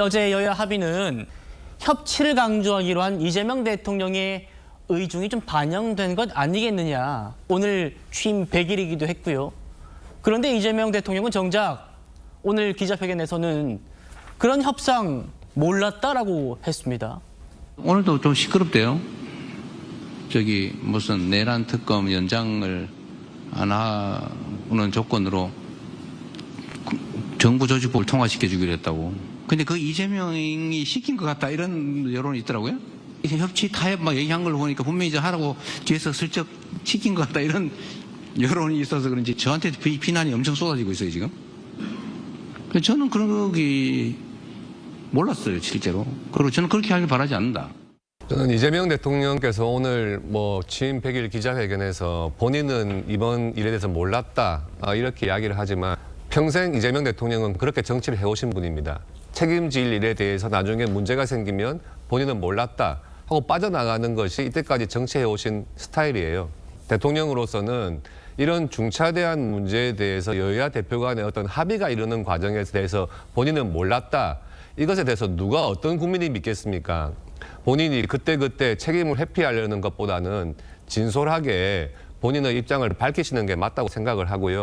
어제 여야 합의는 협치를 강조하기로 한 이재명 대통령의 의중이 좀 반영된 것 아니겠느냐. 오늘 취임 100일이기도 했고요. 그런데 이재명 대통령은 정작 오늘 기자회견에서는 그런 협상 몰랐다라고 했습니다. 오늘도 좀 시끄럽대요. 저기 무슨 내란 특검 연장을 안 하는 조건으로 그 정부 조직법을 통과시켜 주기로 했다고. 근데 그 이재명이 시킨 것 같다 이런 여론이 있더라고요. 이게 협치 타협 막 얘기한 걸 보니까 분명히 저 하라고 뒤에서 슬쩍 시킨 것 같다 이런 여론이 있어서 그런지 저한테 비, 비난이 엄청 쏟아지고 있어요 지금. 저는 그런 게 몰랐어요 실제로. 그리고 저는 그렇게 하길 바라지 않는다. 저는 이재명 대통령께서 오늘 뭐 취임 100일 기자회견에서 본인은 이번 일에 대해서 몰랐다 아, 이렇게 이야기를 하지만 평생 이재명 대통령은 그렇게 정치를 해오신 분입니다. 책임질 일에 대해서 나중에 문제가 생기면 본인은 몰랐다 하고 빠져나가는 것이 이때까지 정치해오신 스타일이에요. 대통령으로서는 이런 중차대한 문제에 대해서 여야 대표 간의 어떤 합의가 이르는 과정에 대해서 본인은 몰랐다. 이것에 대해서 누가 어떤 국민이 믿겠습니까? 본인이 그때그때 책임을 회피하려는 것보다는 진솔하게 본인의 입장을 밝히시는 게 맞다고 생각을 하고요.